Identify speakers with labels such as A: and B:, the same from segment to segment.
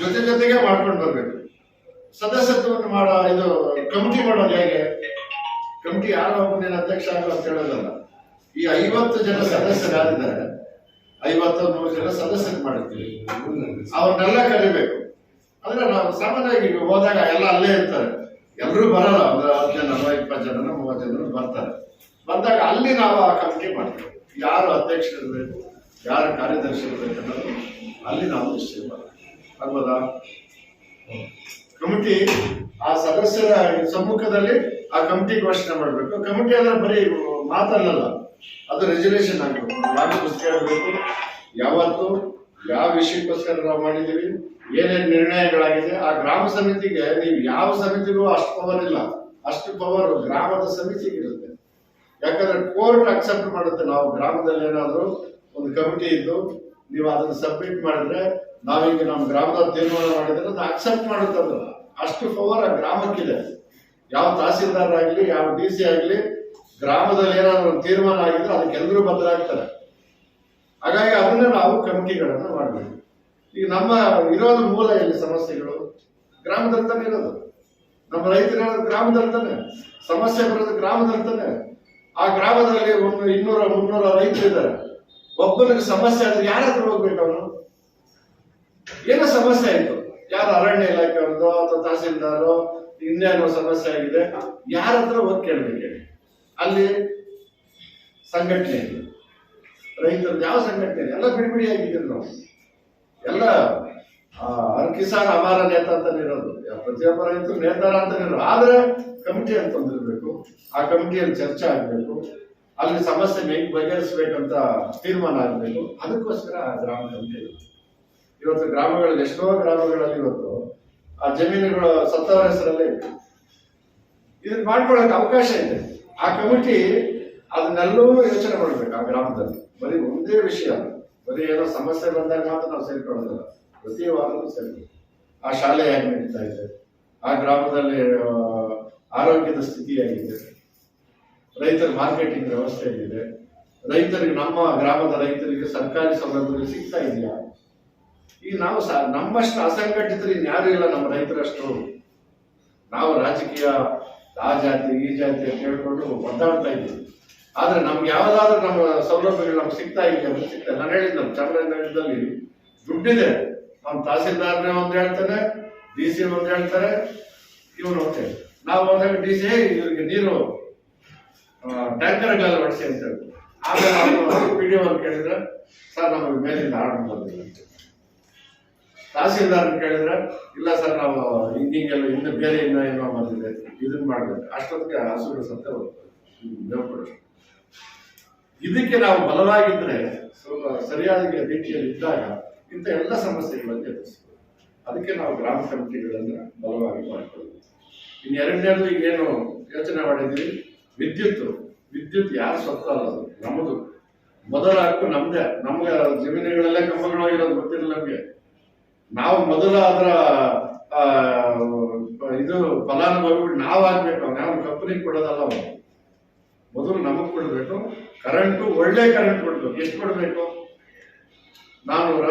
A: ಜೊತೆ ಜೊತೆಗೆ ಮಾಡ್ಕೊಂಡು ಬರ್ಬೇಕು. ಸದಸ್ಯತ್ವವನ್ನು ಮಾಡೋ ಇದು ಕಮಿಟಿ ಮಾಡೋದು ಹೇಗೆ? ಕಮಿಟಿ ಯಾರೋ ಒಬ್ಬನೇನು ಅಧ್ಯಕ್ಷ ಆಗೋ ಅಂತ ಹೇಳೋದಲ್ಲ. ಈ ಐವತ್ತು ಜನ ಸದಸ್ಯರಾಗಿದ್ದಾರೆ ಐವತ್ತು ನೂರು ಜನ ಸದಸ್ಯರು ಮಾಡಿರ್ತೀವಿ. ಅವ್ರನ್ನೆಲ್ಲ ಕರಿಬೇಕು. ಅಂದ್ರೆ ನಾವು ಸಾಮಾನ್ಯವಾಗಿ ಹೋದಾಗ ಎಲ್ಲ ಅಲ್ಲೇ ಇರ್ತಾರೆ. ಎಲ್ಲರೂ ಬರಲ್ಲ. ಒಂದು ಹತ್ತು ಜನ, ಇಪ್ಪತ್ತು ಜನ, ಮೂವತ್ತು ಜನರು ಬರ್ತಾರೆ. ಬಂದಾಗ ಅಲ್ಲಿ ನಾವು ಆ ಕಮಿಟಿ ಮಾಡ್ತೀವಿ. ಯಾರು ಅಧ್ಯಕ್ಷರು ಇರಬೇಕು ಯಾರು ಕಾರ್ಯದರ್ಶಿ ಇರಬೇಕು ಅನ್ನೋದು ಅಲ್ಲಿ ನಾವು ನಿಶ್ಚಯ ಮಾಡ್ತೀವಿ. ಆಗ್ಬೋದಾ? ಕಮಿಟಿ, ಆ ಸದಸ್ಯರ ಸಮ್ಮುಖದಲ್ಲಿ ಆ ಕಮಿಟಿ ಘೋಷಣೆ ಮಾಡಬೇಕು. ಕಮಿಟಿ ಅಂದ್ರೆ ಬರೀ ಮಾತಲ್ಲಲ್ಲ, ಅದು ರೆಸಲ್ಯೂಷನ್ ಆಗಬೇಕು. ಪುಸ್ತಕ ಇರಬೇಕು ಯಾವತ್ತು, ಯಾವ ವಿಷಯಕ್ಕೋಸ್ಕರ ನಾವು ಮಾಡಿದ್ದೀವಿ, ಏನೇನು ನಿರ್ಣಯಗಳಾಗಿದೆ, ಆ ಗ್ರಾಮ ಸಮಿತಿಗೆ ನೀವು ಯಾವ ಸಮಿತಿಗೂ ಅಷ್ಟು ಪವರ್ ಇಲ್ಲ. ಅಷ್ಟು ಪವರ್ ಗ್ರಾಮದ ಸಮಿತಿಗೆ ಇರುತ್ತೆ ಯಾಕಂದ್ರೆ ಕೋರ್ಟ್ ಅಕ್ಸೆಪ್ಟ್ ಮಾಡುತ್ತೆ. ನಾವು ಗ್ರಾಮದಲ್ಲಿ ಏನಾದರೂ ಒಂದು ಕಮಿಟಿ ಇದ್ದು ನೀವು ಅದನ್ನು ಸಬ್ಮಿಟ್ ಮಾಡಿದ್ರೆ ನಾವೀಗ ನಮ್ಮ ಗ್ರಾಮದ ತೀರ್ಮಾನ ಮಾಡಿದ್ರೆ ಅದು ಅಕ್ಸೆಪ್ಟ್ ಮಾಡುತ್ತೆ ಅದು. ಅಷ್ಟು ಪವರ್ ಆ ಗ್ರಾಮಕ್ಕಿದೆ. ಯಾವ ತಹಸೀಲ್ದಾರ್ ಆಗಲಿ ಯಾವ ಡಿ ಸಿ ಆಗಲಿ, ಗ್ರಾಮದಲ್ಲಿ ಏನಾದ್ರು ಒಂದು ತೀರ್ಮಾನ ಆಗಿದ್ರೆ ಅದಕ್ಕೆ ಎಲ್ಲರೂ ಬದಲಾಗ್ತಾರೆ. ಹಾಗಾಗಿ ಅದನ್ನ ನಾವು ಕಮಿಟಿಗಳನ್ನ ಮಾಡಬೇಕು. ಈಗ ನಮ್ಮ ಇರೋದು ಮೂಲ ಇಲ್ಲಿ ಸಮಸ್ಯೆಗಳು ಗ್ರಾಮದಲ್ಲಿ ತಾನೇ ಇರೋದು. ನಮ್ಮ ರೈತರು ಗ್ರಾಮದಲ್ಲಿ ತಾನೆ. ಸಮಸ್ಯೆ ಬರೋದು ಗ್ರಾಮದಲ್ಲಿ ಆ ಗ್ರಾಮದಲ್ಲಿ ಒಂದು ಇನ್ನೂರ ಮುನ್ನೂರ ರೈತರು ಇದ್ದಾರೆ ಒಬ್ಬನಿಗೆ ಸಮಸ್ಯೆ ಆದ್ರೆ ಯಾರ ಹತ್ರ ಹೋಗ್ಬೇಕು ಅವನು? ಏನೋ ಸಮಸ್ಯೆ ಆಯ್ತು. ಯಾರು ಅರಣ್ಯ ಇಲಾಖೆಯವ್ರದ್ದು ಅಥವಾ ತಹಸೀಲ್ದಾರು ಇನ್ನೇನೋ ಸಮಸ್ಯೆ ಆಗಿದೆ. ಯಾರ ಹತ್ರ ಹೋಗಿ ಕೇಳಬೇಕು ಅಲ್ಲಿ ಸಂಘಟನೆ ಇದೆ. ರೈತರದ್ದು ಯಾವ ಸಂಘಟನೆ ಇದೆ? ಎಲ್ಲ ಬಿಡಿಬಿಡಿ ಬಿಡಿ ಆಗಿದ್ದೀವಿ ನಾವು. ಎಲ್ಲ ಕಿಸಾನ್ ಅಮಾರ ನೇತ ಅಂತ ಇರೋದು. ಪ್ರತಿಯೊಬ್ಬ ರೈತರು ನೇತಾರ ಅಂತ ಇರೋದು. ಆದ್ರೆ ಕಮಿಟಿ ಅಂತ ಒಂದಿರ್ಬೇಕು. ಆ ಕಮಿಟಿಯಲ್ಲಿ ಚರ್ಚೆ ಆಗ್ಬೇಕು. ಅಲ್ಲಿ ಸಮಸ್ಯೆ ಹೇಗೆ ಬಗೆಹರಿಸಬೇಕಂತ ತೀರ್ಮಾನ ಆಗಬೇಕು. ಅದಕ್ಕೋಸ್ಕರ ಗ್ರಾಮ ಕಮಿಟಿ ಇವತ್ತು ಗ್ರಾಮಗಳಲ್ಲಿ ಎಷ್ಟೋ ಗ್ರಾಮಗಳಲ್ಲಿ ಇವತ್ತು ಆ ಜಮೀನುಗಳು ಸತ್ತವರ ಹೆಸರಲ್ಲೇ ಇದೆ. ಇದನ್ನ ಮಾಡ್ಕೊಳಕ್ ಅವಕಾಶ ಇದೆ. ಆ ಕಮಿಟಿ ಅದನ್ನೆಲ್ಲವೂ ಯೋಚನೆ ಮಾಡ್ಬೇಕು ಆ ಗ್ರಾಮದಲ್ಲಿ. ಬರೀ ಒಂದೇ ವಿಷಯ. ಬರೀ ಏನೋ ಸಮಸ್ಯೆ ಬಂದಾಗ ಮಾತ್ರ ನಾವು ಸೇರ್ಕೊಳ್ಳೋದಿಲ್ಲ. ಪ್ರತಿ ವಾರವೂ ಆ ಶಾಲೆ ಹೇಗೆ ನಡೀತಾ ಇದೆ? ಆ ಗ್ರಾಮದಲ್ಲಿ ಆರೋಗ್ಯದ ಸ್ಥಿತಿ ಹೇಗಿದೆ? ರೈತರ ಮಾರ್ಕೆಟಿಂಗ್ ವ್ಯವಸ್ಥೆ ಏನಿದೆ ರೈತರಿಗೆ ನಮ್ಮ ಗ್ರಾಮದ ರೈತರಿಗೆ ಸರ್ಕಾರಿ ಸೌಲಭ್ಯಗಳು ಸಿಗ್ತಾ ಇದೆಯಾ? ಈಗ ನಾವು ನಮ್ಮಷ್ಟು ಅಸಂಘಟಿತರು ಇನ್ಯಾರು ಇಲ್ಲ ನಮ್ಮ ರೈತರಷ್ಟು. ನಾವು ರಾಜಕೀಯ, ಆ ಜಾತಿ, ಈ ಜಾತಿ ಅಂತ ಹೇಳ್ಕೊಂಡು ಒದ್ದಾಡ್ತಾ ಇದ್ದೀವಿ. ಆದ್ರೆ ನಮ್ಗೆ ಯಾವ್ದಾದ್ರು ನಮ್ಮ ಸೌಲಭ್ಯಗಳು ನಮ್ಗೆ ಸಿಗ್ತಾ ಇದೆಯಾ ಅಂತ ಸಿಗ್ತಾ ನಾನು ಹೇಳಿದ್ದೆ ಚಾಮರಾಜನಗರದಲ್ಲಿ ದುಡ್ಡಿದೆ. ನಮ್ಮ ತಹಸೀಲ್ದಾರ್ನೇ ಒಂದು ಹೇಳ್ತಾನೆ, ಡಿ ಸಿ ಒಂದು ಹೇಳ್ತಾರೆ, ಇವನು ಹೋಗ್ತೇವೆ ನಾವು ಹೋದಾಗ ಡಿ ಸಿ ಇವ್ರಿಗೆ ನೀರು ಟ್ಯಾಂಕರ್ ಗಾಲ ಹೊಡಿಸಿ ಅಂತ ಹೇಳಿ ಆಮೇಲೆ ಪಿ ಡಿ ಕೇಳಿದ್ರೆ, ಸರ್, ನಮಗೆ ಮೇಲಿಂದ ಆರ್ಡರ್ ಬಂದಿಲ್ಲ ಅಂತ. ತಹಸೀಲ್ದಾರ್ ಕೇಳಿದ್ರೆ, ಇಲ್ಲ ಸರ್, ನಾವು ಹಿಂಗಿಂಗೆಲ್ಲ ಇನ್ನು ಬೇರೆ ಇನ್ನೂ ಏನೋ ಬಂದಿದೆ ಇದನ್ನ ಮಾಡ್ಬೇಕು ಅಷ್ಟೊತ್ತಿಗೆ ಹಸುಗಳು ಸತ್ತ ಹೋಗ್ತದೆ ಇದಕ್ಕೆ ನಾವು ಬಲವಾಗಿದ್ರೆ ಸ್ವಲ್ಪ ಸರಿಯಾದ ರೀತಿಯಲ್ಲಿ ಇದ್ದಾಗ ಇಂಥ ಎಲ್ಲ ಸಮಸ್ಯೆಗಳನ್ನು ಎದುರಿಸ್ಬೋದು ಅದಕ್ಕೆ ನಾವು ಗ್ರಾಮ ಸಮಿತಿಗಳನ್ನ ಬಲವಾಗಿ ಮಾಡ್ಕೊಳ್ಬೇಕು ಇನ್ನು ಎರಡನೇದು ಈಗೇನು ಯೋಚನೆ ಮಾಡಿದ್ವಿ ವಿದ್ಯುತ್ ವಿದ್ಯುತ್ ಯಾರು ಅಲ್ಲ ಅದು? ನಮ್ಮದು. ಮೊದಲ ಹಕ್ಕು ನಮ್ದೇ. ನಮ್ಗೆ ಜಮೀನುಗಳಲ್ಲೇ ಕಂಬಗಳಾಗಿರೋದು ಗೊತ್ತಿರಲಿಲ್ಲ ನಮ್ಗೆ. ನಾವು ಮೊದಲ ಅದರ ಇದು ಫಲಾನುಭವಿಗಳು ನಾವು ಆಗ್ಬೇಕು. ನಾವು ಕಂಪನಿ ಕೊಡೋದಲ್ಲ. ಮೊದಲು ನಮಗ್ ಕೊಡ್ಬೇಕು. ಕರೆಂಟು, ಒಳ್ಳೆ ಕರೆಂಟ್ ಕೊಡ್ಬೇಕು. ಎಷ್ಟು ಕೊಡ್ಬೇಕು? ನಾನೂರ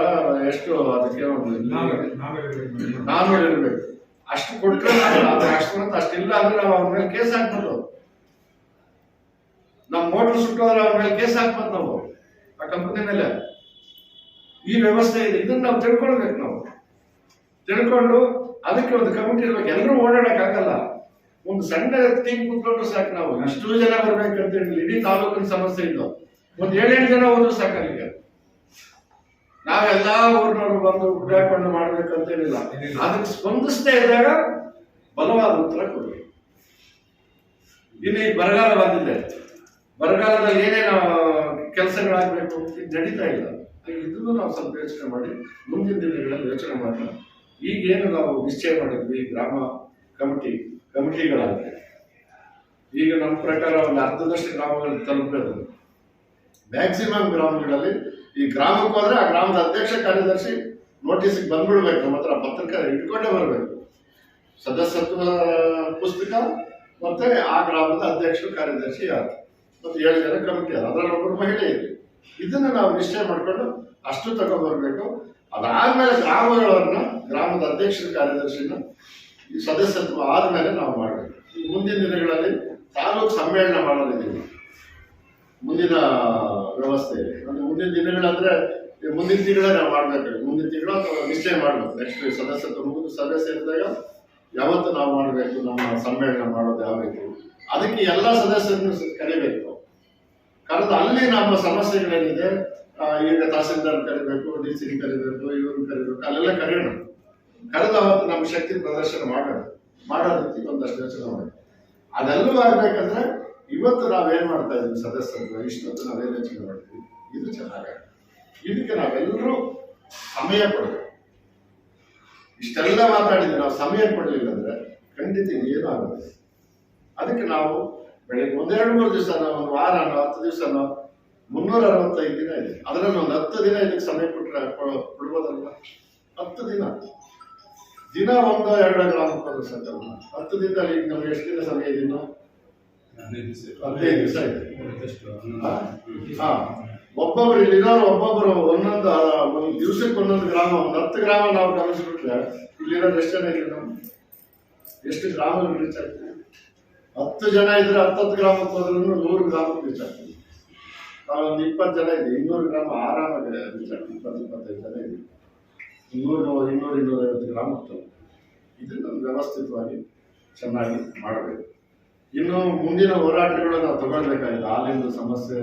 A: ಎಷ್ಟು ಅದಕ್ಕೆ ನಾನ್ನೂರು ನಾನೂರು ಇರ್ಬೇಕು. ಅಷ್ಟು ನಾವು ಅಷ್ಟು ಅಷ್ಟಿಲ್ಲ ಅಂದ್ರೆ ನಾವು ಅವ್ರ ಮೇಲೆ ಕೇಸ್ ಹಾಕ್ಬೋದು ನಮ್ಮ ಮೋಟರ್ ಸುಟ್ಟೋದ್ರೆ ಅವ್ರ ಮೇಲೆ ಕೇಸ್ ಹಾಕ್ಬೋದು ನಾವು. ಆ ಕಂಪನಿ ಮೇಲೆ. ಈ ವ್ಯವಸ್ಥೆ ಇದೆ. ಇದನ್ನ ನಾವು ತಿಳ್ಕೊಳ್ಬೇಕು ನಾವು. ತಿಳ್ಕೊಂಡು ಅದಕ್ಕೆ ಒಂದು ಕಮಿಟಿ ಇರ್ಬೇಕು. ಎಲ್ಲರೂ ಓಡಾಡಕ್ ಆಗಲ್ಲ ಒಂದು ಸಣ್ಣ ಟೀಮ್ ಕುತ್ಕೊಂಡು ಸಾಕು ನಾವು. ಎಷ್ಟು ಜನ ಬರ್ಬೇಕಂತ ಹೇಳಿ ಇಡೀ ತಾಲೂಕಿನ ಸಮಸ್ಯೆ ಇದ್ದು ಒಂದ್ ಏಳೆಂಟು ಜನ ಹೋದ್ರು ಸಾಕು ಅಲ್ಲಿಗೆ ನಾವೆಲ್ಲಾ ಊರಿನವರು ಬಂದು ಉಡ್ಡಾಕೊಂಡು ಮಾಡ್ಬೇಕಂತ ಹೇಳಿಲ್ಲ ಅದಕ್ಕೆ ಸ್ಪಂದಿಸ್ತಾ ಇದ್ದಾಗ ಬಲವಾದ ಉತ್ತರ ಕೊಡ್ಬೇಕು. ಇನ್ನು ಈ ಬರಗಾಲ ಬಂದಿದೆ. ಬರಗಾಲದಲ್ಲಿ ಏನೇನು ಕೆಲಸಗಳಾಗಬೇಕು ಇದು ನಡೀತಾ ಇಲ್ಲ. ಇದನ್ನು ನಾವು ಸ್ವಲ್ಪ ಯೋಚನೆ ಮಾಡಿ, ಮುಂದಿನ ದಿನಗಳಲ್ಲಿ ಯೋಚನೆ ಮಾಡೋಣ. ಈಗೇನು ನಾವು ನಿಶ್ಚಯ ಮಾಡಿದ್ವಿ, ಗ್ರಾಮ ಕಮಿಟಿ ಕಮಿಟಿಗಳಾಗಿ ಈಗ ನಮ್ಮ ಪ್ರಕಾರ ಒಂದು ಅರ್ಧದಷ್ಟು ಗ್ರಾಮಗಳಲ್ಲಿ ತಲುಪಬೇಕು. ಮ್ಯಾಕ್ಸಿಮಮ್ ಗ್ರಾಮಗಳಲ್ಲಿ ಈ ಗ್ರಾಮಕ್ಕೆ ಹೋದ್ರೆ ಆ ಗ್ರಾಮದ ಅಧ್ಯಕ್ಷ ಕಾರ್ಯದರ್ಶಿ ನೋಟಿಸ್ಗೆ ಬಂದ್ಬಿಡ್ಬೇಕು, ನಮ್ಮ ಹತ್ರ ಪತ್ರಿಕೆ ಇಟ್ಕೊಂಡೇ ಬರಬೇಕು. ಸದಸ್ಯತ್ವ ಪುಸ್ತಕ ಮತ್ತೆ ಆ ಗ್ರಾಮದ ಅಧ್ಯಕ್ಷರು, ಕಾರ್ಯದರ್ಶಿ ಯಾರು? ಮತ್ತೆ ಏಳು ಜನ ಕಮಿಟಿ ಅದ ಒಬ್ಬರು ಮಹಿಳೆ ಇದೆ ಇದನ್ನ ನಾವು ನಿಶ್ಚಯ ಮಾಡ್ಕೊಂಡು ಅಷ್ಟು ತಗೊಂಡ್ಬರ್ಬೇಕು ಅದಾದ್ಮೇಲೆ ಗ್ರಾಮಗಳನ್ನ, ಗ್ರಾಮದ ಅಧ್ಯಕ್ಷರ ಕಾರ್ಯದರ್ಶಿನ, ಈ ಸದಸ್ಯತ್ವ ಆದ್ಮೇಲೆ ನಾವು ಮಾಡಬೇಕು. ಮುಂದಿನ ದಿನಗಳಲ್ಲಿ ತಾಲೂಕು ಸಮ್ಮೇಳನ ಮಾಡಲಿದ್ದೀವಿ. ಮುಂದಿನ ವ್ಯವಸ್ಥೆ ಅಂದ್ರೆ ಮುಂದಿನ ದಿನಗಳಂದ್ರೆ ಮುಂದಿನ ತಿಂಗಳೇ ನಾವು ಮಾಡ್ಬೇಕು. ಮುಂದಿನ ತಿಂಗಳು ನಿಶ್ಚಯ ಮಾಡ್ಬೇಕು. ನೆಕ್ಸ್ಟ್ ಸದಸ್ಯತ್ವ ಮುಗಿದು ಸದಸ್ಯ ಇದ್ದಾಗ ಯಾವತ್ತು ನಾವು ಮಾಡಬೇಕು, ನಮ್ಮ ಸಮ್ಮೇಳನ ಮಾಡೋದು ಯಾವ ಅದಕ್ಕೆ ಎಲ್ಲ ಸದಸ್ಯರನ್ನು ಕರಿಬೇಕು. ಕರೆದು ಅಲ್ಲಿ ನಮ್ಮ ಸಮಸ್ಯೆಗಳೇನಿದೆ ಈಗ ತಹಸೀಲ್ದಾರ್ ಕರಿಬೇಕು, ಡಿ ಸಿ ಕರಿಬೇಕು ಇವ್ರನ್ನ ಕರಿಬೇಕು, ಅಲ್ಲೆಲ್ಲ ಕರೆಯೋಣ. ಕರೆದು ಅವತ್ತು ನಮ್ಮ ಶಕ್ತಿ ಪ್ರದರ್ಶನ ಮಾಡೋಣ, ಮಾಡೋದಕ್ಕೆ ಒಂದಷ್ಟು ಯೋಚನೆ ಮಾಡಿ ಅದೆಲ್ಲೂ ಆಗ್ಬೇಕಂದ್ರೆ ಇವತ್ತು ನಾವೇನ್ ಮಾಡ್ತಾ ಇದೀವಿ ಸದಸ್ಯರು ಇಷ್ಟೊತ್ತು ನಾವೇನ್ ಯೋಚನೆ ಮಾಡ್ತೀವಿ? ಇದು ಚೆನ್ನಾಗ ಇದಕ್ಕೆ ನಾವೆಲ್ಲರೂ ಸಮಯ ಕೊಡಬೇಕು ಇಷ್ಟೆಲ್ಲ ಮಾತಾಡಿದ್ವಿ ನಾವು ಸಮಯ ಕೊಡಲಿಲ್ಲ ಅಂದ್ರೆ ಖಂಡಿತ ಏನೂ ಆಗುತ್ತೆ ಅದಕ್ಕೆ ನಾವು ಬೆಳಿಗ್ಗೆ ಒಂದೆರಡು ಮೂರು ದಿವಸನೋ ಒಂದು ವಾರನೋ ಹತ್ತು ದಿವಸನೋ ಮುನ್ನೂರ ಅರವತ್ತೈದು ದಿನ ಇದೆ. ಅದರಲ್ಲಿ ಒಂದು ಹತ್ತು ದಿನ ಇದಕ್ಕೆ ಸಮಯ ಕೊಟ್ಟರೆ ಕೊಡ್ಬೋದಲ್ವ? ಹತ್ತು ದಿನ. ದಿನ ಒಂದು ಎರಡು ಗ್ರಾಮ ಸಾಧ್ಯ ಹತ್ತು ದಿನದಲ್ಲಿ ಈಗ ನಮ್ಗೆ ಎಷ್ಟು ದಿನ ಸಮಯ ಇದೆ ಇನ್ನು? ಹದಿನೈದು ದಿವಸ ಇದೆ. ಹಾ? ಒಬ್ಬೊಬ್ರು ಇಲ್ಲಿರೋರು ಒಬ್ಬೊಬ್ಬರು ಒಂದೊಂದು ಒಂದು ದಿವಸಕ್ಕೆ ಒಂದೊಂದು ಗ್ರಾಮ ಒಂದು ಹತ್ತು ಗ್ರಾಮ ನಾವು ಗಮನಿಸ್ಬಿಟ್ರೆ ಇಲ್ಲಿರೋದು ಎಷ್ಟು ಜನ ಇಲ್ಲ ನಾವು ಎಷ್ಟು ಗ್ರಾಮಗಳು ರೀಚ್ ಆಗ್ತೀವಿ? ಹತ್ತು ಜನ ಇದ್ರೆ ಹತ್ತತ್ತು ಗ್ರಾಮಕ್ಕೆ ಹೋದ್ರೂ ನೂರು ಗ್ರಾಮಕ್ಕೆ ರೀಚ್ ಆಗ್ತೀವಿ ನಾವೊಂದು ಇಪ್ಪತ್ತು ಜನ ಇದೆ ಇನ್ನೂರು ಗ್ರಾಮ ಆರಾಮಾಗಿ ರೀಚ್ ಆಗ್ತೀವಿ ಇಪ್ಪತ್ತು, ಇಪ್ಪತ್ತೈದು ಜನ ಇದೆ ಇನ್ನೂರು ಇನ್ನೂರು ಇನ್ನೂರೈವತ್ತು ಗ್ರಾಮ ಹೋಗ್ತವೆ ಇದನ್ನು ವ್ಯವಸ್ಥಿತವಾಗಿ ಚೆನ್ನಾಗಿ ಮಾಡಬೇಕು. ಇನ್ನು ಮುಂದಿನ ಹೋರಾಟಗಳು ನಾವು ತಗೊಳ್ಬೇಕಾಗಿದೆ. ಹಾಲಿಂದು ಸಮಸ್ಯೆ,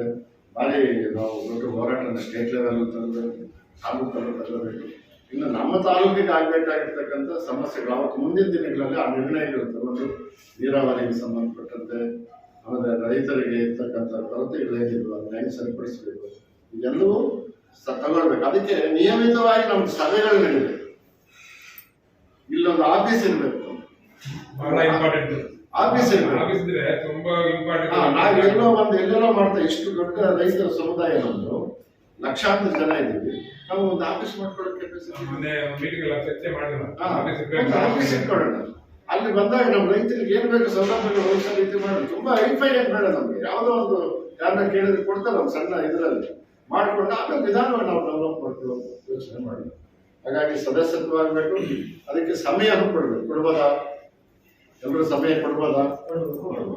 A: ಭಾರಿ ನಾವು ದೊಡ್ಡ ಹೋರಾಟನ ಸ್ಟೇಟ್ ಲೆವೆಲ್ ತರಬೇಕು ತಾಲೂಕಲ್ಲೂ ತರಬೇಕು. ಇನ್ನು ನಮ್ಮ ತಾಲೂಕಿಗೆ ಆಗ್ಬೇಕಾಗಿರ್ತಕ್ಕಂಥ ಸಮಸ್ಯೆಗಳು ಅವತ್ತು ಮುಂದಿನ ದಿನಗಳಲ್ಲಿ ಆ ನಿರ್ಣಯಗಳು ತಗೊಂಡು ನೀರಾವರಿಗೆ ಸಂಬಂಧಪಟ್ಟಂತೆ ಆಮೇಲೆ ರೈತರಿಗೆ ಇರ್ತಕ್ಕಂಥ ಕೊರತೆಗಳು ಏನಿದ್ರು ಅದನ್ನ ಹೆಂಗೆ ಸರಿಪಡಿಸಬೇಕು? ಇದೆಲ್ಲವೂ ತಗೊಳ್ಬೇಕು. ಅದಕ್ಕೆ ನಿಯಮಿತವಾಗಿ ನಮ್ಮ ಸಭೆಗಳು ನಡೀಬೇಕು. ಇಲ್ಲೊಂದು ಆಫೀಸ್ ಇರಬೇಕು. ಆಫೀಸ್ ಇರಬೇಕು.
B: ಆಫೀಸ್ ಇದ್ರೆ ತುಂಬಾ ಇಂಪಾರ್ಟೆಂಟ್
A: ಹಾ, ನಾವ್ ಎಲ್ಲೋ ಒಂದು ಎಲ್ಲೆಲ್ಲೋ ಮಾಡ್ತಾ ಇಷ್ಟು ದೊಡ್ಡ ರೈತರ ಸಮುದಾಯ ನಮ್ದು. ಲಕ್ಷಾಂತರ ಜನ ಇದ್ದೀವಿ. ನಾವು ಒಂದು ಆಫೀಸ್ ಮಾಡ್ಕೊಳ್ಳೋಕೆ
B: ಆಫೀಸ್
A: ಇಟ್ಕೊಳ್ಳೋಣ. ಅಲ್ಲಿ ಬಂದಾಗ ನಮ್ಮ ರೈತರಿಗೆ ಏನ್ ಬೇಕು ಸೌಲಭ್ಯಗಳು ಹೋಲಿಸೋ ರೀತಿ ಮಾಡಿ ತುಂಬಾ ಹೈಫೈ ಏನ್ ಬೇಡ ನಮ್ಗೆ. ಯಾವುದೋ ಒಂದು ಯಾರನ್ನ ಕೇಳಿದ್ರೆ ಕೊಡ್ತಾರೆ ಒಂದು ಸಣ್ಣ ಇದರಲ್ಲಿ. ಮಾಡ್ಕೊಂಡು ಆಮೇಲೆ ವಿಧಾನವನ್ನು ನಾವು ಡೆವಲಪ್ ಮಾಡ್ತೀವಿ ಯೋಚನೆ ಮಾಡಿ ಹಾಗಾಗಿ ಸದಸ್ಯತ್ವ ಆಗಬೇಕು ಅದಕ್ಕೆ ಸಮಯ ಕೊಡ್ಬೇಕು. ಕೊಡ್ಬೋದಾ? ಎಲ್ಲರೂ ಸಮಯ ಕೊಡ್ಬೋದಾ? ಕೊಡ್ಬೋದು.